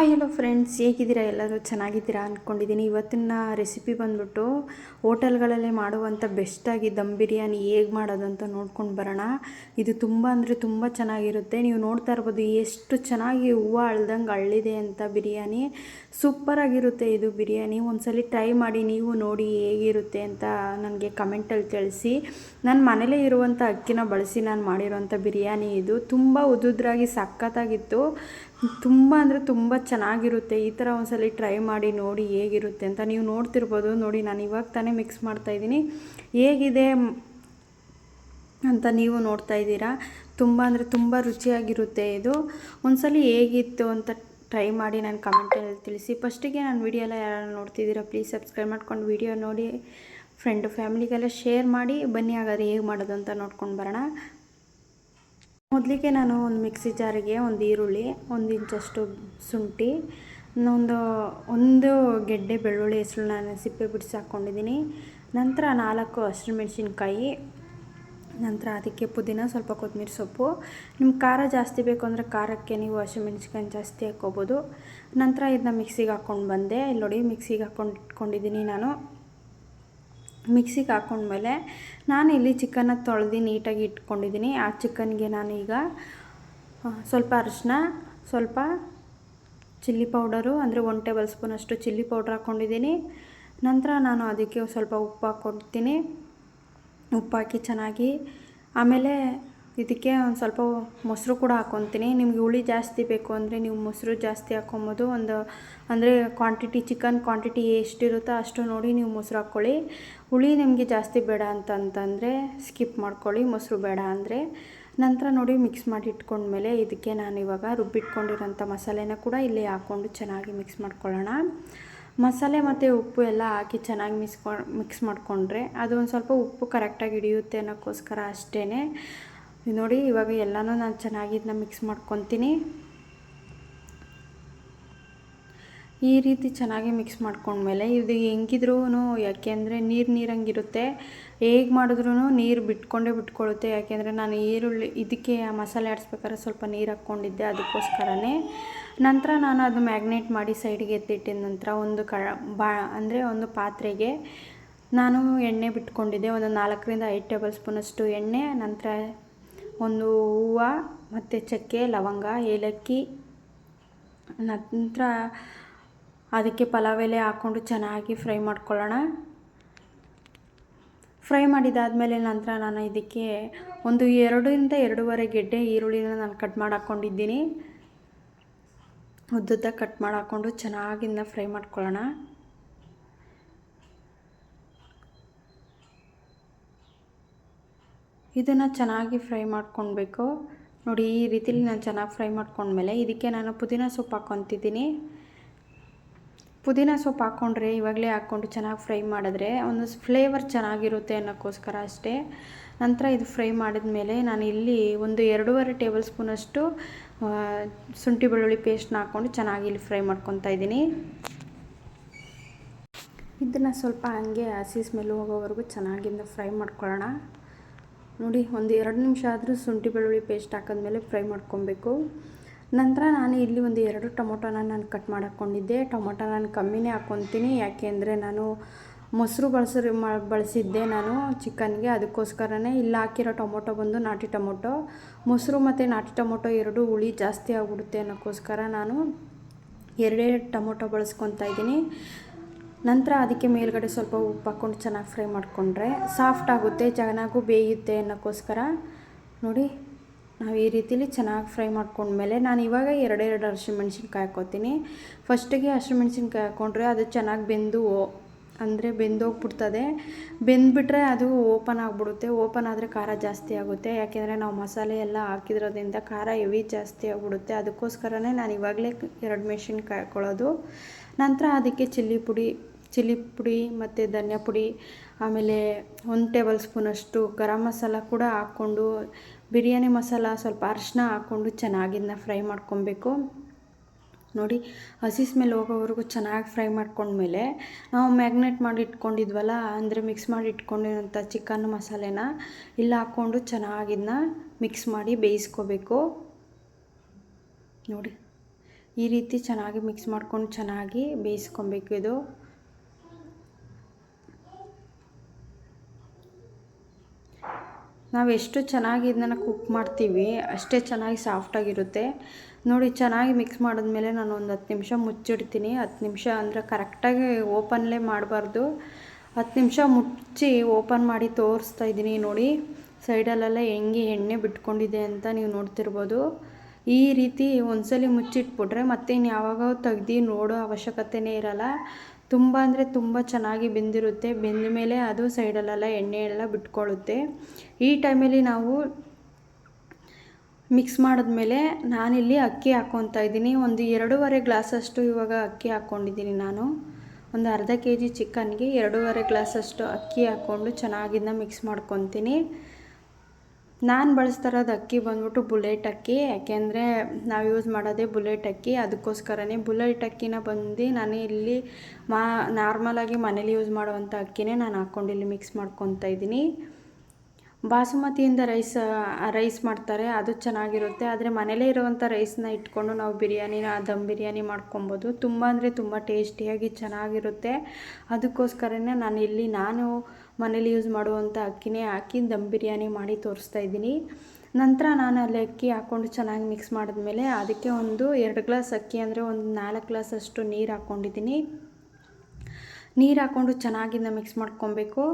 Hi hello friends ಹೇಗಿದ್ದೀರಾ? ಎಲ್ಲರೂ ಚೆನ್ನಾಗಿದ್ದೀರಾ ಅಂದ್ಕೊಂಡಿದ್ದೀನಿ ಇವತ್ತಿನ ರೆಸಿಪಿ ಬಂದ್ಬಿಟ್ಟು ಹೋಟೆಲ್ಗಳಲ್ಲೇ ಮಾಡುವಂಥ ಬೆಸ್ಟಾಗಿ ದಮ್ ಬಿರಿಯಾನಿ ಹೇಗೆ ಮಾಡೋದು ಅಂತ ನೋಡ್ಕೊಂಡು ಬರೋಣ. ಇದು ತುಂಬ ಅಂದರೆ ತುಂಬ ಚೆನ್ನಾಗಿರುತ್ತೆ. ನೀವು ನೋಡ್ತಾ ಇರ್ಬೋದು ಎಷ್ಟು ಚೆನ್ನಾಗಿ ಹೂವು ಅಳ್ದಂಗೆ ಅಳ್ಳಿದೆ ಅಂತ ಬಿರಿಯಾನಿ. ಸೂಪರಾಗಿರುತ್ತೆ ಇದು ಬಿರಿಯಾನಿ. ಒಂದ್ಸಲಿ ಟ್ರೈ ಮಾಡಿ ನೀವು ನೋಡಿ ಹೇಗಿರುತ್ತೆ ಅಂತ ನನಗೆ ಕಮೆಂಟಲ್ಲಿ ತಿಳಿಸಿ. ನಾನು ಮನೇಲೇ ಇರುವಂಥ ಅಕ್ಕಿನ ಬಳಸಿ ನಾನು ಮಾಡಿರೋಂಥ ಬಿರಿಯಾನಿ ಇದು. ತುಂಬ ಉದುದ್ರಾಗಿ ಸಖತ್ತಾಗಿತ್ತು. ತುಂಬ ಅಂದರೆ ತುಂಬ ಚೆನ್ನಾಗಿರುತ್ತೆ. ಈ ಥರ ಒಂದ್ಸಲಿ ಟ್ರೈ ಮಾಡಿ, ನೋಡಿ ಹೇಗಿರುತ್ತೆ ಅಂತ ನೀವು ನೋಡ್ತಿರ್ಬೋದು. ನೋಡಿ, ನಾನು ಇವಾಗ ತಾನೇ ಮಿಕ್ಸ್ ಮಾಡ್ತಾಯಿದ್ದೀನಿ ಹೇಗಿದೆ ಅಂತ ನೀವು ನೋಡ್ತಾ ಇದ್ದೀರಾ? ತುಂಬ ಅಂದರೆ ತುಂಬ ರುಚಿಯಾಗಿರುತ್ತೆ ಇದು. ಒಂದ್ಸಲ ಹೇಗಿತ್ತು ಅಂತ ಟ್ರೈ ಮಾಡಿ ನಾನು ಕಮೆಂಟಲ್ಲಿ ತಿಳಿಸಿ. ಫಸ್ಟಿಗೆ ನಾನು ವಿಡಿಯೋ ಎಲ್ಲ ಯಾರು ನೋಡ್ತಿದ್ದೀರಾ ಪ್ಲೀಸ್ ಸಬ್ಸ್ಕ್ರೈಬ್ ಮಾಡ್ಕೊಂಡು ವಿಡಿಯೋ ನೋಡಿ. ಫ್ರೆಂಡು ಫ್ಯಾಮಿಲಿಗೆಲ್ಲ ಶೇರ್ ಮಾಡಿ. ಬನ್ನಿ ಹಾಗಾದ್ರೆ ಹೇಗೆ ಮಾಡೋದು ಅಂತ ನೋಡ್ಕೊಂಡು ಬರೋಣ. ಮೊದಲಿಗೆ ನಾನು ಒಂದು ಮಿಕ್ಸಿ ಜಾರಿಗೆ ಒಂದು ಈರುಳ್ಳಿ, ಒಂದು ಇಂಚಷ್ಟು ಶುಂಠಿ ಒಂದು ಒಂದು ಗೆಡ್ಡೆ ಬೆಳ್ಳುಳ್ಳಿ ಹೆಸರು ನಾನು ಸಿಪ್ಪೆ ಬಿಡಿಸಿ ಹಾಕ್ಕೊಂಡಿದ್ದೀನಿ. ನಂತರ ನಾಲ್ಕು ಹಸಿರು ಮೆಣಸಿನ್ಕಾಯಿ ನಂತರ ಅದಕ್ಕೆ ಪುದೀನ, ಸ್ವಲ್ಪ ಕೊತ್ತಂಬರಿ ಸೊಪ್ಪು. ನಿಮ್ಮ ಖಾರ ಜಾಸ್ತಿ ಬೇಕು ಅಂದರೆ ಖಾರಕ್ಕೆ ನೀವು ಹಸಿಮೆಣ್ಸಿನ್ಕಾಯಿ ಜಾಸ್ತಿ ಹಾಕ್ಕೋಬೋದು. ನಂತರ ಇದನ್ನ ಮಿಕ್ಸಿಗೆ ಹಾಕ್ಕೊಂಡು ಬಂದೆ. ಇಲ್ಲಿ ನೋಡಿ ಮಿಕ್ಸಿಗೆ ಹಾಕ್ಕೊಂಡು ಇಟ್ಕೊಂಡಿದ್ದೀನಿ ನಾನು. ಮಿಕ್ಸಿಗೆ ಹಾಕೊಂಡ್ಮೇಲೆ ನಾನು ಇಲ್ಲಿ ಚಿಕನ್ನ ತೊಳೆದು ನೀಟಾಗಿ ಇಟ್ಕೊಂಡಿದ್ದೀನಿ. ಆ ಚಿಕನ್ಗೆ ನಾನು ಈಗ ಸ್ವಲ್ಪ ಅರಿಶಿನ, ಸ್ವಲ್ಪ ಚಿಲ್ಲಿ ಪೌಡರು, ಅಂದರೆ ಒನ್ ಟೇಬಲ್ ಸ್ಪೂನಷ್ಟು ಚಿಲ್ಲಿ ಪೌಡ್ರ್ ಹಾಕ್ಕೊಂಡಿದ್ದೀನಿ ನಂತರ ನಾನು ಅದಕ್ಕೆ ಸ್ವಲ್ಪ ಉಪ್ಪು ಹಾಕ್ಕೊಡ್ತೀನಿ. ಉಪ್ಪು ಹಾಕಿ ಚೆನ್ನಾಗಿ, ಆಮೇಲೆ ಇದಕ್ಕೆ ಒಂದು ಸ್ವಲ್ಪ ಮೊಸರು ಕೂಡ ಹಾಕ್ಕೊತೀನಿ ನಿಮಗೆ ಹುಳಿ ಜಾಸ್ತಿ ಬೇಕು ಅಂದರೆ ನೀವು ಮೊಸರು ಜಾಸ್ತಿ ಹಾಕ್ಕೊಬೋದು ಒಂದು ಅಂದರೆ ಕ್ವಾಂಟಿಟಿ ಚಿಕನ್ ಕ್ವಾಂಟಿಟಿ ಎಷ್ಟಿರುತ್ತೋ ಅಷ್ಟು ನೋಡಿ ನೀವು ಮೊಸರು ಹಾಕ್ಕೊಳ್ಳಿ. ಹುಳಿ ನಿಮಗೆ ಜಾಸ್ತಿ ಬೇಡ ಅಂತಂತಂದರೆ ಸ್ಕಿಪ್ ಮಾಡ್ಕೊಳ್ಳಿ. ಮೊಸರು ಬೇಡ ಅಂದರೆ ನಂತರ ನೋಡಿ ಮಿಕ್ಸ್ ಮಾಡಿ ಇಟ್ಕೊಂಡ್ಮೇಲೆ ಇದಕ್ಕೆ ನಾನು ಇವಾಗ ರುಬ್ಬಿಟ್ಕೊಂಡಿರೋಂಥ ಮಸಾಲೆನ ಕೂಡ ಇಲ್ಲಿ ಹಾಕ್ಕೊಂಡು ಚೆನ್ನಾಗಿ ಮಿಕ್ಸ್ ಮಾಡ್ಕೊಳ್ಳೋಣ. ಮಸಾಲೆ ಮತ್ತು ಉಪ್ಪು ಎಲ್ಲ ಹಾಕಿ ಚೆನ್ನಾಗಿ ಮಿಕ್ಸ್ ಮಿಕ್ಸ್ ಮಾಡಿಕೊಂಡ್ರೆ ಅದು ಒಂದು ಸ್ವಲ್ಪ ಉಪ್ಪು ಕರೆಕ್ಟಾಗಿ ಹಿಡಿಯುತ್ತೆ ಅನ್ನೋಕ್ಕೋಸ್ಕರ ಅಷ್ಟೇ ನೋಡಿ, ಇವಾಗ ಎಲ್ಲನೂ ನಾನು ಚೆನ್ನಾಗಿ ಇದನ್ನ ಮಿಕ್ಸ್ ಮಾಡ್ಕೊತೀನಿ. ಈ ರೀತಿ ಚೆನ್ನಾಗಿ ಮಿಕ್ಸ್ ಮಾಡ್ಕೊಂಡ್ಮೇಲೆ ಇದು ಹೆಂಗಿದ್ರೂ ಯಾಕೆಂದರೆ ನೀರು ನೀರಂಗಿರುತ್ತೆ. ಹೇಗೆ ಮಾಡಿದ್ರೂ ನೀರು ಬಿಟ್ಕೊಂಡೇ ಬಿಟ್ಕೊಳ್ಳುತ್ತೆ ಯಾಕೆಂದರೆ ನಾನು ಈರುಳ್ಳಿ, ಇದಕ್ಕೆ ಮಸಾಲೆ ಆಡಿಸ್ಬೇಕಾದ್ರೆ ಸ್ವಲ್ಪ ನೀರು ಹಾಕ್ಕೊಂಡಿದ್ದೆ ಅದಕ್ಕೋಸ್ಕರನೇ. ನಂತರ ನಾನು ಅದು ಮ್ಯಾಗ್ನೇಟ್ ಮಾಡಿ ಸೈಡ್ಗೆ ಎತ್ತಿಟ್ಟಿದ ನಂತರ ಒಂದು ಕ ಬಾ, ಅಂದರೆ ಒಂದು ಪಾತ್ರೆಗೆ ನಾನು ಎಣ್ಣೆ ಬಿಟ್ಕೊಂಡಿದ್ದೆ. ಒಂದು ನಾಲ್ಕರಿಂದ ಐದು ಟೇಬಲ್ ಸ್ಪೂನಷ್ಟು ಎಣ್ಣೆ, ನಂತರ ಒಂದು ಹೂವು, ಮತ್ತು ಚಕ್ಕೆ, ಲವಂಗ, ಏಲಕ್ಕಿ, ನಂತರ ಅದಕ್ಕೆ ಪಲಾವ್ ಎಲೆ ಹಾಕ್ಕೊಂಡು ಚೆನ್ನಾಗಿ ಫ್ರೈ ಮಾಡ್ಕೊಳ್ಳೋಣ. ಫ್ರೈ ಮಾಡಿದಾದಮೇಲೆ ನಂತರ ನಾನು ಇದಕ್ಕೆ ಒಂದು ಎರಡರಿಂದ ಎರಡೂವರೆ ಗೆಡ್ಡೆ ಈರುಳ್ಳಿನ ನಾನು ಕಟ್ ಮಾಡಿ ಹಾಕ್ಕೊಂಡಿದ್ದೀನಿ. ಉದ್ದುದ್ದ ಕಟ್ ಮಾಡಿ ಹಾಕ್ಕೊಂಡು ಚೆನ್ನಾಗಿಂದ ಫ್ರೈ ಮಾಡ್ಕೊಳ್ಳೋಣ. ಇದನ್ನು ಚೆನ್ನಾಗಿ ಫ್ರೈ ಮಾಡ್ಕೊಳ್ಬೇಕು ನೋಡಿ, ಈ ರೀತಿಲಿ ನಾನು ಚೆನ್ನಾಗಿ ಫ್ರೈ ಮಾಡ್ಕೊಂಡ್ಮೇಲೆ ಇದಕ್ಕೆ ನಾನು ಪುದೀನ ಸೊಪ್ಪು ಹಾಕ್ಕೊತಿದ್ದೀನಿ. ಪುದೀನ ಸೊಪ್ಪು ಹಾಕ್ಕೊಂಡ್ರೆ ಇವಾಗಲೇ ಹಾಕ್ಕೊಂಡು ಚೆನ್ನಾಗಿ ಫ್ರೈ ಮಾಡಿದ್ರೆ ಒಂದು ಫ್ಲೇವರ್ ಚೆನ್ನಾಗಿರುತ್ತೆ ಅನ್ನೋಕ್ಕೋಸ್ಕರ ಅಷ್ಟೇ. ನಂತರ ಇದು ಫ್ರೈ ಮಾಡಿದ ಮೇಲೆ ನಾನು ಇಲ್ಲಿ ಒಂದು ಎರಡೂವರೆ ಟೇಬಲ್ ಸ್ಪೂನಷ್ಟು ಶುಂಠಿ ಬೆಳ್ಳುಳ್ಳಿ ಪೇಸ್ಟ್ನ ಹಾಕ್ಕೊಂಡು ಚೆನ್ನಾಗಿ ಇಲ್ಲಿ ಫ್ರೈ ಮಾಡ್ಕೊತಾ ಇದ್ದೀನಿ. ಇದನ್ನು ಸ್ವಲ್ಪ ಹಂಗೆ ಹಸಿ ಸ್ಮೆಲ್ ಹೋಗೋವರೆಗೂ ಚೆನ್ನಾಗಿಂದ ಫ್ರೈ ಮಾಡ್ಕೊಳ್ಳೋಣ. ನೋಡಿ, ಒಂದು ಎರಡು ನಿಮಿಷ ಆದರೂ ಶುಂಠಿ, ಬೆಳ್ಳುಳ್ಳಿ ಪೇಸ್ಟ್ ಹಾಕಿದ್ಮೇಲೆ ಫ್ರೈ ಮಾಡ್ಕೊಬೇಕು. ನಂತರ ನಾನು ಇಲ್ಲಿ ಒಂದು ಎರಡು ಟೊಮೊಟೊನ ನಾನು ಕಟ್ ಮಾಡಿಕೊಂಡಿದ್ದೆ ಟೊಮೊಟೊ ನಾನು ಕಮ್ಮಿನೇ ಹಾಕ್ಕೊತೀನಿ ಯಾಕೆ ಅಂದರೆ ನಾನು ಮೊಸರು ಬಳಸಿ ಬಳಸಿದ್ದೆ ನಾನು ಚಿಕನ್ಗೆ. ಅದಕ್ಕೋಸ್ಕರನೇ ಇಲ್ಲಿ ಹಾಕಿರೋ ಟೊಮೊಟೊ ಬಂದು ನಾಟಿ ಟೊಮೊಟೊ. ಮೊಸರು ಮತ್ತು ನಾಟಿ ಟೊಮೊಟೊ ಎರಡು ಹುಳಿ ಜಾಸ್ತಿ ಆಗಿಬಿಡುತ್ತೆ ಅನ್ನೋಕ್ಕೋಸ್ಕರ ನಾನು ಎರಡೇ ಟೊಮೊಟೊ ಬಳಸ್ಕೊತಾ ಇದ್ದೀನಿ. ನಂತರ ಅದಕ್ಕೆ ಮೇಲ್ಗಡೆ ಸ್ವಲ್ಪ ಉಪ್ಪು ಹಾಕ್ಕೊಂಡು ಚೆನ್ನಾಗಿ ಫ್ರೈ ಮಾಡಿಕೊಂಡ್ರೆ ಸಾಫ್ಟ್ ಆಗುತ್ತೆ, ಚೆನ್ನಾಗೂ ಬೇಯುತ್ತೆ ಅನ್ನೋಕ್ಕೋಸ್ಕರ. ನೋಡಿ, ನಾವು ಈ ರೀತಿಲಿ ಚೆನ್ನಾಗಿ ಫ್ರೈ ಮಾಡ್ಕೊಂಡ್ಮೇಲೆ ನಾನು ಇವಾಗ ಎರಡೆರಡು ಹಸಿಮೆಣ್ಸಿನ್ಕಾಯಿ ಹಾಕ್ಕೋತೀನಿ ಫಸ್ಟಿಗೆ ಹಸಿಮೆಣ್ಸಿನ್ಕಾಯಿ ಹಾಕ್ಕೊಂಡ್ರೆ ಅದು ಚೆನ್ನಾಗಿ ಬೆಂದು ಅಂದರೆ ಬೆಂದೋಗ್ಬಿಡ್ತದೆ. ಬೆಂದ್ಬಿಟ್ರೆ ಅದು ಓಪನ್ ಆಗಿಬಿಡುತ್ತೆ. ಓಪನ್ ಆದರೆ ಖಾರ ಜಾಸ್ತಿ ಆಗುತ್ತೆ. ಯಾಕೆಂದರೆ ನಾವು ಮಸಾಲೆ ಎಲ್ಲ ಹಾಕಿದ್ರೋದ್ರಿಂದ ಖಾರ ಹೆವಿ ಜಾಸ್ತಿ ಆಗಿಬಿಡುತ್ತೆ. ಅದಕ್ಕೋಸ್ಕರನೇ ನಾನು ಇವಾಗಲೇ ಎರಡು ಮೆಣಸಿನ್ಕಾಯಿ ಹಾಕ್ಕೊಳ್ಳೋದು ನಂತರ ಅದಕ್ಕೆ ಚಿಲ್ಲಿ ಪುಡಿ ಚಿಲ್ಲಿ ಪುಡಿ ಮತ್ತು ಧನಿಯಾ ಪುಡಿ, ಆಮೇಲೆ ಒಂದು ಟೇಬಲ್ ಸ್ಪೂನಷ್ಟು ಗರಂ ಮಸಾಲ ಕೂಡ ಹಾಕ್ಕೊಂಡು, ಬಿರಿಯಾನಿ ಮಸಾಲ ಸ್ವಲ್ಪ ಅರಿಶಿನ ಹಾಕ್ಕೊಂಡು ಚೆನ್ನಾಗಿದ್ದನ್ನ ಫ್ರೈ ಮಾಡ್ಕೊಬೇಕು. ನೋಡಿ ಹಸಿ ಸ್ಮೆಲ್ ಹೋಗೋವರೆಗೂ ಚೆನ್ನಾಗಿ ಫ್ರೈ ಮಾಡ್ಕೊಂಡ್ಮೇಲೆ ನಾವು ಮ್ಯಾಗ್ನೆಟ್ ಮಾಡಿ ಇಟ್ಕೊಂಡಿದ್ವಲ್ಲ, ಅಂದರೆ ಮಿಕ್ಸ್ ಮಾಡಿ ಇಟ್ಕೊಂಡಿರೋಂಥ ಚಿಕನ್ ಮಸಾಲೆನ ಇಲ್ಲಿ ಹಾಕ್ಕೊಂಡು ಚೆನ್ನಾಗಿದ್ನ ಮಿಕ್ಸ್ ಮಾಡಿ ಬೇಯಿಸ್ಕೋಬೇಕು. ನೋಡಿ, ಈ ರೀತಿ ಚೆನ್ನಾಗಿ ಮಿಕ್ಸ್ ಮಾಡ್ಕೊಂಡು ಚೆನ್ನಾಗಿ ಬೇಯಿಸ್ಕೊಬೇಕು ಇದು. ನಾವು ಎಷ್ಟು ಚೆನ್ನಾಗಿ ಇದನ್ನ ಕುಕ್ ಮಾಡ್ತೀವಿ, ಅಷ್ಟೇ ಚೆನ್ನಾಗಿ ಸಾಫ್ಟಾಗಿರುತ್ತೆ ನೋಡಿ, ಚೆನ್ನಾಗಿ ಮಿಕ್ಸ್ ಮಾಡಿದ್ಮೇಲೆ ನಾನು ಒಂದು ಹತ್ತು ನಿಮಿಷ ಮುಚ್ಚಿಡ್ತೀನಿ. ಹತ್ತು ನಿಮಿಷ ಅಂದರೆ ಕರೆಕ್ಟಾಗಿ ಓಪನ್ಲೇ ಮಾಡಬಾರ್ದು. ಹತ್ತು ನಿಮಿಷ ಮುಚ್ಚಿ ಓಪನ್ ಮಾಡಿ ತೋರಿಸ್ತಾ ಇದ್ದೀನಿ ನೋಡಿ. ಸೈಡಲ್ಲೆಲ್ಲ ಹೆಂಗೆ ಎಣ್ಣೆ ಬಿಟ್ಕೊಂಡಿದೆ ಅಂತ ನೀವು ನೋಡ್ತಿರ್ಬೋದು. ಈ ರೀತಿ ಒಂದ್ಸಲಿ ಮುಚ್ಚಿಟ್ಬಿಟ್ರೆ ಮತ್ತೆ ಇನ್ನು ಯಾವಾಗ ತೆಗ್ದು ನೋಡೋ ಅವಶ್ಯಕತೆನೇ ಇರಲ್ಲ. ತುಂಬ ಅಂದರೆ ತುಂಬ ಚೆನ್ನಾಗಿ ಬೆಂದಿರುತ್ತೆ. ಬೆಂದ ಮೇಲೆ ಅದು ಸೈಡಲ್ಲೆಲ್ಲ ಎಣ್ಣೆ ಎಲ್ಲ ಬಿಟ್ಕೊಳ್ಳುತ್ತೆ. ಈ ಟೈಮಲ್ಲಿ ನಾವು ಮಿಕ್ಸ್ ಮಾಡಿದ್ಮೇಲೆ ನಾನಿಲ್ಲಿ ಅಕ್ಕಿ ಹಾಕ್ಕೊತಾ ಇದ್ದೀನಿ. ಒಂದು ಎರಡೂವರೆ ಗ್ಲಾಸಷ್ಟು ಇವಾಗ ಅಕ್ಕಿ ಹಾಕ್ಕೊಂಡಿದ್ದೀನಿ ನಾನು. ಒಂದು ಅರ್ಧ ಕೆ ಜಿ ಚಿಕನ್ಗೆ ಎರಡೂವರೆ ಗ್ಲಾಸಷ್ಟು ಅಕ್ಕಿ ಹಾಕ್ಕೊಂಡು ಚೆನ್ನಾಗಿದ್ದನ್ನ ಮಿಕ್ಸ್ ಮಾಡ್ಕೊತೀನಿ. ನಾನು ಬಳಸ್ತಾ ಇರೋದು ಅಕ್ಕಿ ಬಂದ್ಬಿಟ್ಟು ಬುಲೆಟ್ ಅಕ್ಕಿ, ಯಾಕೆಂದರೆ ನಾವು ಯೂಸ್ ಮಾಡೋದೇ ಬುಲೆಟ್ ಅಕ್ಕಿ. ಅದಕ್ಕೋಸ್ಕರನೇ ಬುಲೆಟ್ ಅಕ್ಕಿನ ಬಂದು ನಾನು ಇಲ್ಲಿ ಮಾ ನಾರ್ಮಲಾಗಿ ಮನೇಲಿ ಯೂಸ್ ಮಾಡುವಂಥ ಅಕ್ಕಿನೇ ನಾನು ಹಾಕ್ಕೊಂಡು ಇಲ್ಲಿ ಮಿಕ್ಸ್ ಮಾಡ್ಕೊತಾ ಇದ್ದೀನಿ. ಬಾಸುಮತಿಯಿಂದ ರೈಸ್ ರೈಸ್ ಮಾಡ್ತಾರೆ, ಅದು ಚೆನ್ನಾಗಿರುತ್ತೆ. ಆದರೆ ಮನೇಲೇ ಇರುವಂಥ ರೈಸ್ನ ಇಟ್ಕೊಂಡು ನಾವು ಬಿರಿಯಾನಿನ ದಮ್ ಬಿರಿಯಾನಿ ಮಾಡ್ಕೊಬೋದು. ತುಂಬ ಅಂದರೆ ತುಂಬ ಟೇಸ್ಟಿಯಾಗಿ ಚೆನ್ನಾಗಿರುತ್ತೆ. ಅದಕ್ಕೋಸ್ಕರನೇ ನಾನು ಇಲ್ಲಿ, ನಾನು ಮನೇಲಿ ಯೂಸ್ ಮಾಡುವಂಥ ಅಕ್ಕಿನೇ ಹಾಕಿ ದಮ್ ಬಿರಿಯಾನಿ ಮಾಡಿ ತೋರಿಸ್ತಾ ಇದ್ದೀನಿ. ನಂತರ ನಾನು ಅಲ್ಲಿ ಅಕ್ಕಿ ಹಾಕ್ಕೊಂಡು ಚೆನ್ನಾಗಿ ಮಿಕ್ಸ್ ಮಾಡಿದ್ಮೇಲೆ ಅದಕ್ಕೆ ಒಂದು ಎರಡು ಗ್ಲಾಸ್ ಅಕ್ಕಿ ಅಂದರೆ ಒಂದು ನಾಲ್ಕು ಗ್ಲಾಸ್ ಅಷ್ಟು ನೀರು ಹಾಕ್ಕೊಂಡಿದ್ದೀನಿ ನೀರು ಹಾಕ್ಕೊಂಡು ಚೆನ್ನಾಗಿಂದ ಮಿಕ್ಸ್ ಮಾಡ್ಕೊಬೇಕು.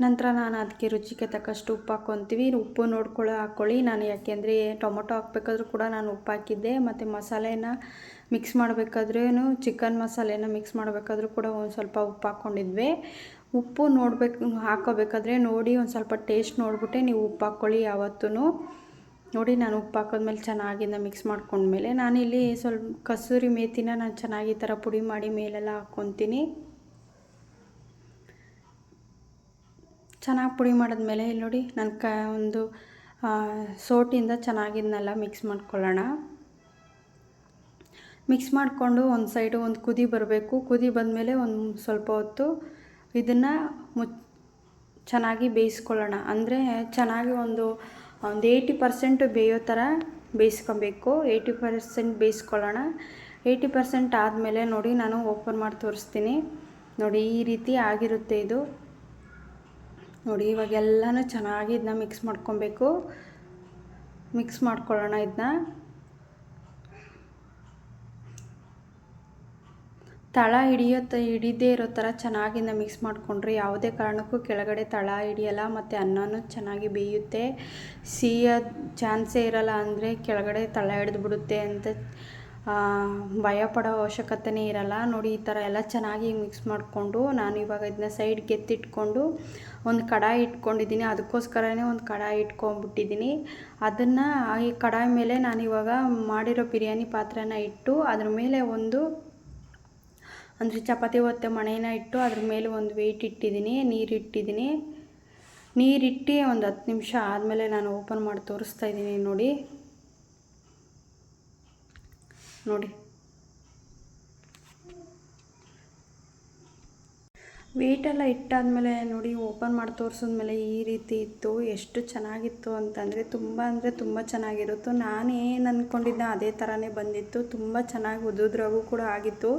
ನಂತರ ನಾನು ಅದಕ್ಕೆ ರುಚಿಗೆ ತಕ್ಕಷ್ಟು ಉಪ್ಪು ಹಾಕ್ಕೊತೀವಿ. ಉಪ್ಪು ನೋಡ್ಕೊಳ್ಳೋ ಹಾಕ್ಕೊಳ್ಳಿ. ನಾನು ಯಾಕೆಂದರೆ ಟೊಮೊಟೊ ಹಾಕ್ಬೇಕಾದ್ರೂ ಕೂಡ ನಾನು ಉಪ್ಪು ಹಾಕಿದ್ದೆ. ಮತ್ತು ಮಸಾಲೆನ ಮಿಕ್ಸ್ ಮಾಡಬೇಕಾದ್ರೂ ಚಿಕನ್ ಮಸಾಲೆನ ಮಿಕ್ಸ್ ಮಾಡಬೇಕಾದ್ರೂ ಕೂಡ ಒಂದು ಸ್ವಲ್ಪ ಉಪ್ಪು ಹಾಕ್ಕೊಂಡಿದ್ವಿ. ಉಪ್ಪು ನೋಡಬೇಕು ಹಾಕೋಬೇಕಾದ್ರೆ ನೋಡಿ ಒಂದು ಸ್ವಲ್ಪ ಟೇಸ್ಟ್ ನೋಡಿಬಿಟ್ಟೆ. ನೀವು ಉಪ್ಪು ಹಾಕ್ಕೊಳ್ಳಿ ಯಾವತ್ತೂ ನೋಡಿ ನಾನು ಉಪ್ಪು ಹಾಕೋದ್ಮೇಲೆ ಚೆನ್ನಾಗಿಂದ ಮಿಕ್ಸ್ ಮಾಡ್ಕೊಂಡ್ಮೇಲೆ ನಾನಿಲ್ಲಿ ಸ್ವಲ್ಪ ಕಸೂರಿ ಮೇಥಿನ ನಾನು ಚೆನ್ನಾಗಿ ಈ ಥರ ಪುಡಿ ಮಾಡಿ ಮೇಲೆಲ್ಲ ಹಾಕ್ಕೊತೀನಿ. ಚೆನ್ನಾಗಿ ಪುಡಿ ಮಾಡಿದ್ಮೇಲೆ ಇಲ್ಲಿ ನೋಡಿ ನನ್ನ ಕ ಒಂದು ಸೋಟಿಂದ ಚೆನ್ನಾಗಿದ್ನೆಲ್ಲ ಮಿಕ್ಸ್ ಮಾಡ್ಕೊಳ್ಳೋಣ. ಮಿಕ್ಸ್ ಮಾಡಿಕೊಂಡು ಒಂದು ಸೈಡು ಒಂದು ಕುದಿ ಬರಬೇಕು. ಕುದಿ ಬಂದಮೇಲೆ ಒಂದು ಸ್ವಲ್ಪ ಹೊತ್ತು ಇದನ್ನು ಮುಚ್ ಚೆನ್ನಾಗಿ ಬೇಯಿಸ್ಕೊಳ್ಳೋಣ. ಅಂದರೆ ಚೆನ್ನಾಗಿ ಒಂದು ಒಂದು ಏಯ್ಟಿ ಪರ್ಸೆಂಟ್ ಬೇಯೋ ಥರ ಬೇಯಿಸ್ಕೊಬೇಕು. ಏಯ್ಟಿ ಪರ್ಸೆಂಟ್ ಬೇಯಿಸ್ಕೊಳ್ಳೋಣ. ಏಯ್ಟಿ ಪರ್ಸೆಂಟ್ ಆದಮೇಲೆ ನೋಡಿ ನಾನು ಓಪನ್ ಮಾಡಿ ತೋರಿಸ್ತೀನಿ. ನೋಡಿ ಈ ರೀತಿ ಆಗಿರುತ್ತೆ ಇದು. ನೋಡಿ, ಇವಾಗ ಎಲ್ಲನೂ ಚೆನ್ನಾಗಿ ಇದನ್ನ ಮಿಕ್ಸ್ ಮಾಡ್ಕೊಬೇಕು. ಮಿಕ್ಸ್ ಮಾಡ್ಕೊಳ್ಳೋಣ ಇದನ್ನ ತಳ ಹಿಡಿಯೋ ತ ಹಿಡಿದೇ ಇರೋ ಥರ ಇದನ್ನ ಮಿಕ್ಸ್ ಮಾಡಿಕೊಂಡ್ರೆ ಯಾವುದೇ ಕಾರಣಕ್ಕೂ ಕೆಳಗಡೆ ತಳ ಹಿಡಿಯಲ್ಲ, ಮತ್ತು ಅನ್ನನೂ ಚೆನ್ನಾಗಿ ಬೇಯುತ್ತೆ. ಸಿಹಿಯ ಚಾನ್ಸೇ ಇರಲ್ಲ ಅಂದರೆ ಕೆಳಗಡೆ ತಳ ಹಿಡಿದ್ಬಿಡುತ್ತೆ ಅಂತ ಭಯ ಪಡೋ ಅವಶ್ಯಕತೆನೇ ಇರಲ್ಲ. ನೋಡಿ, ಈ ಥರ ಎಲ್ಲ ಚೆನ್ನಾಗಿ ಮಿಕ್ಸ್ ಮಾಡಿಕೊಂಡು ನಾನು ಇವಾಗ ಇದನ್ನ ಸೈಡ್ಗೆ ಎತ್ತಿಟ್ಕೊಂಡು ಒಂದು ಕಡಾಯಿ ಇಟ್ಕೊಂಡಿದ್ದೀನಿ. ಅದಕ್ಕೋಸ್ಕರನೇ ಒಂದು ಕಡಾಯಿ ಇಟ್ಕೊಂಡ್ಬಿಟ್ಟಿದ್ದೀನಿ. ಅದನ್ನು ಈ ಕಡಾಯಿ ಮೇಲೆ ನಾನು ಇವಾಗ ಮಾಡಿರೋ ಬಿರಿಯಾನಿ ಪಾತ್ರೆನ ಇಟ್ಟು ಅದ್ರ ಮೇಲೆ ಒಂದು, ಅಂದರೆ ಚಪಾತಿ ಒತ್ತೆ ಮಣೆನ ಇಟ್ಟು ಅದ್ರ ಮೇಲೆ ಒಂದು ವೆಯ್ಟ್ ಇಟ್ಟಿದ್ದೀನಿ. ನೀರು ಇಟ್ಟಿದ್ದೀನಿ. ನೀರಿಟ್ಟು ಒಂದು ಹತ್ತು ನಿಮಿಷ ಆದಮೇಲೆ ನಾನು ಓಪನ್ ಮಾಡಿ ತೋರಿಸ್ತಾ ಇದ್ದೀನಿ ನೋಡಿ. ನೋಡಿ. ವೆಯ್ಟೆಲ್ಲ ಇಟ್ಟಾದಮೇಲೆ ನೋಡಿ ಓಪನ್ ಮಾಡಿ ತೋರಿಸಿದ್ಮೇಲೆ ಈ ರೀತಿ ಇತ್ತು. ಎಷ್ಟು ಚೆನ್ನಾಗಿತ್ತು ಅಂತಂದರೆ ತುಂಬ ಅಂದರೆ ತುಂಬ ಚೆನ್ನಾಗಿರುತ್ತು. ನಾನು ಏನು ಅಂದ್ಕೊಂಡಿದ್ದೆ ಅದೇ ಥರನೇ ಬಂದಿತ್ತು. ತುಂಬ ಚೆನ್ನಾಗಿ ಉದುದ್ರಾಗೂ ಕೂಡ ಆಗಿತ್ತು.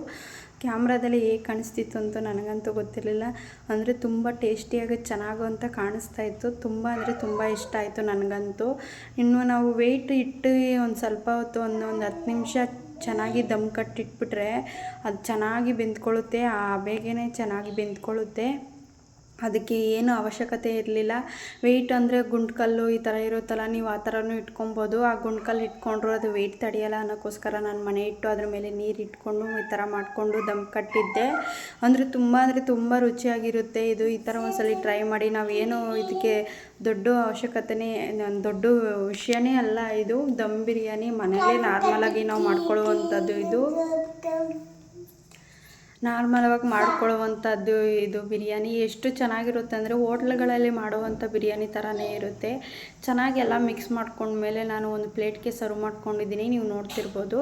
ಕ್ಯಾಮ್ರಾದಲ್ಲಿ ಹೇಗೆ ಕಾಣಿಸ್ತಿತ್ತು ಅಂತ ನನಗಂತೂ ಗೊತ್ತಿರಲಿಲ್ಲ. ಅಂದರೆ ತುಂಬ ಟೇಸ್ಟಿಯಾಗಿ ಚೆನ್ನಾಗು ಅಂತ ಕಾಣಿಸ್ತಾ ಇತ್ತು. ತುಂಬ ಅಂದರೆ ತುಂಬ ಇಷ್ಟ ಆಯಿತು ನನಗಂತೂ. ಇನ್ನು ನಾವು ವೆಯ್ಟ್ ಇಟ್ಟು ಒಂದು ಸ್ವಲ್ಪ ಹೊತ್ತು, ಒಂದು ಒಂದು ಹತ್ತು ನಿಮಿಷ ಚೆನ್ನಾಗಿ ದಮ್ ಕಟ್ಟಿಟ್ಬಿಟ್ರೆ ಅದು ಚೆನ್ನಾಗಿ ಬೆಂದ್ಕೊಳ್ಳುತ್ತೆ ಆ ಬೇಗನೆ ಚೆನ್ನಾಗಿ ಬೆಂದ್ಕೊಳ್ಳುತ್ತೆ. ಅದಕ್ಕೆ ಏನು ಅವಶ್ಯಕತೆ ಇರಲಿಲ್ಲ. ವೆಯ್ಟ್ ಅಂದರೆ ಗುಂಡ್ಕಲ್ಲು ಈ ಥರ ಇರುತ್ತಲ್ಲ, ನೀವು ಆ ಥರನೂ ಇಟ್ಕೊಬೋದು. ಆ ಗುಂಡ್ಕಲ್ಲು ಇಟ್ಕೊಂಡ್ರು ಅದು ವೆಯ್ಟ್ ತಡೆಯಲ್ಲ ಅನ್ನೋಕ್ಕೋಸ್ಕರ ನಾನು ಮನೆ ಇಟ್ಟು ಅದ್ರ ಮೇಲೆ ನೀರು ಇಟ್ಕೊಂಡು ಈ ಥರ ಮಾಡಿಕೊಂಡು ದಮ್ ಕಟ್ಟಿದ್ದೆ. ಅಂದರೆ ತುಂಬ ಅಂದರೆ ತುಂಬ ರುಚಿಯಾಗಿರುತ್ತೆ ಇದು. ಈ ಥರ ಒಂದ್ಸಲ ಟ್ರೈ ಮಾಡಿ. ನಾವೇನು ಇದಕ್ಕೆ ದೊಡ್ಡ ಅವಶ್ಯಕತೆನೇ ದೊಡ್ಡ ವಿಷಯನೇ ಅಲ್ಲ ಇದು. ದಮ್ ಬಿರಿಯಾನಿ ಮನೆಯಲ್ಲೇ ನಾರ್ಮಲಾಗಿ ನಾವು ಮಾಡ್ಕೊಳ್ಳುವಂಥದ್ದು ಇದು. ನಾರ್ಮಲವಾಗಿ ಮಾಡ್ಕೊಳ್ಳುವಂಥದ್ದು ಇದು ಬಿರಿಯಾನಿ. ಎಷ್ಟು ಚೆನ್ನಾಗಿರುತ್ತೆ ಅಂದರೆ ಹೋಟ್ಲ್ಗಳಲ್ಲಿ ಮಾಡುವಂಥ ಬಿರಿಯಾನಿ ಥರನೇ ಇರುತ್ತೆ. ಚೆನ್ನಾಗಿ ಎಲ್ಲ ಮಿಕ್ಸ್ ಮಾಡ್ಕೊಂಡ್ಮೇಲೆ ನಾನು ಒಂದು ಪ್ಲೇಟ್ಗೆ ಸರ್ವ್ ಮಾಡ್ಕೊಂಡಿದ್ದೀನಿ. ನೀವು ನೋಡ್ತಿರ್ಬೋದು.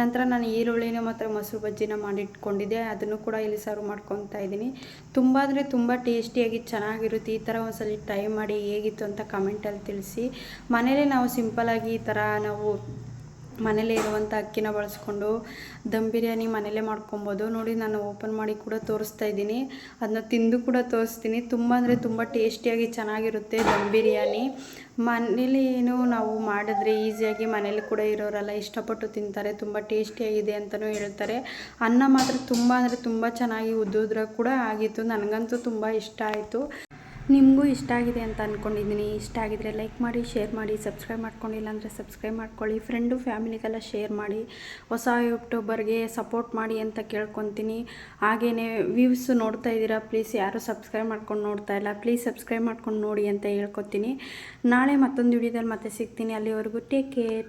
ನಂತರ ನಾನು ಈರುಳ್ಳಿನ ಮಾತ್ರ ಮೊಸರು ಬಜ್ಜಿನ ಮಾಡಿಟ್ಕೊಂಡಿದ್ದೆ. ಅದನ್ನು ಕೂಡ ಇಲ್ಲಿ ಸರ್ವ್ ಮಾಡ್ಕೊತಾ ಇದ್ದೀನಿ. ತುಂಬ ಅಂದರೆ ತುಂಬ ಟೇಸ್ಟಿಯಾಗಿ ಚೆನ್ನಾಗಿರುತ್ತೆ. ಈ ಥರ ಒಂದ್ಸಲ ಟ್ರೈ ಮಾಡಿ ಹೇಗಿತ್ತು ಅಂತ ಕಮೆಂಟಲ್ಲಿ ತಿಳಿಸಿ. ಮನೇಲಿ ನಾವು ಸಿಂಪಲಾಗಿ ಈ ಥರ ನಾವು ಮನೇಲೇ ಇರುವಂಥ ಅಕ್ಕಿನ ಬಳಸ್ಕೊಂಡು ದಮ್ ಬಿರಿಯಾನಿ ಮನೇಲೇ ಮಾಡ್ಕೊಬೋದು. ನೋಡಿ, ನಾನು ಓಪನ್ ಮಾಡಿ ಕೂಡ ತೋರಿಸ್ತಾ ಇದ್ದೀನಿ. ಅದನ್ನ ತಿಂದು ಕೂಡ ತೋರಿಸ್ತೀನಿ. ತುಂಬ ಅಂದರೆ ತುಂಬ ಟೇಸ್ಟಿಯಾಗಿ ಚೆನ್ನಾಗಿರುತ್ತೆ ದಮ್ ಬಿರಿಯಾನಿ. ಮನೇಲಿ ಏನು ನಾವು ಮಾಡಿದ್ರೆ ಈಸಿಯಾಗಿ ಮನೇಲಿ ಕೂಡ ಇರೋರೆಲ್ಲ ಇಷ್ಟಪಟ್ಟು ತಿಂತಾರೆ. ತುಂಬ ಟೇಸ್ಟಿಯಾಗಿದೆ ಅಂತಲೂ ಹೇಳ್ತಾರೆ. ಅನ್ನ ಮಾತ್ರ ತುಂಬ ಅಂದರೆ ತುಂಬ ಚೆನ್ನಾಗಿ ಉದ್ದುದ್ರ ಕೂಡ ಆಗಿತ್ತು. ನನಗಂತೂ ತುಂಬ ಇಷ್ಟ ಆಯಿತು. ನಿಮಗೂ ಇಷ್ಟ ಆಗಿದೆ ಅಂತ ಅಂದ್ಕೊಂಡಿದ್ದೀನಿ ಇಷ್ಟ ಆಗಿದ್ರೆ ಲೈಕ್ ಮಾಡಿ ಶೇರ್ ಮಾಡಿ ಸಬ್ಸ್ಕ್ರೈಬ್ ಮಾಡ್ಕೊಂಡಿಲ್ಲ ಅಂದರೆ ಸಬ್ಸ್ಕ್ರೈಬ್ ಮಾಡ್ಕೊಳ್ಳಿ. ಫ್ರೆಂಡು ಫ್ಯಾಮಿಲಿಗೆಲ್ಲ ಶೇರ್ ಮಾಡಿ. ಹೊಸ ಯೂಟ್ಯೂಬರ್ಗೆ ಸಪೋರ್ಟ್ ಮಾಡಿ ಅಂತ ಕೇಳ್ಕೊತೀನಿ. ಹಾಗೇ ವ್ಯೂಸ್ ನೋಡ್ತಾ ಇದ್ದೀರಾ ಪ್ಲೀಸ್ ಯಾರು ಸಬ್ಸ್ಕ್ರೈಬ್ ಮಾಡ್ಕೊಂಡು ನೋಡ್ತಾ ಇಲ್ಲ. ಪ್ಲೀಸ್ ಸಬ್ಸ್ಕ್ರೈಬ್ ಮಾಡ್ಕೊಂಡು ನೋಡಿ ಅಂತ ಹೇಳ್ಕೊತೀನಿ. ನಾಳೆ ಮತ್ತೊಂದು ವಿಡಿಯೋದಲ್ಲಿ ಮತ್ತೆ ಸಿಗ್ತೀನಿ. ಅಲ್ಲಿವರೆಗೂ ಟೇಕ್ ಕೇರ್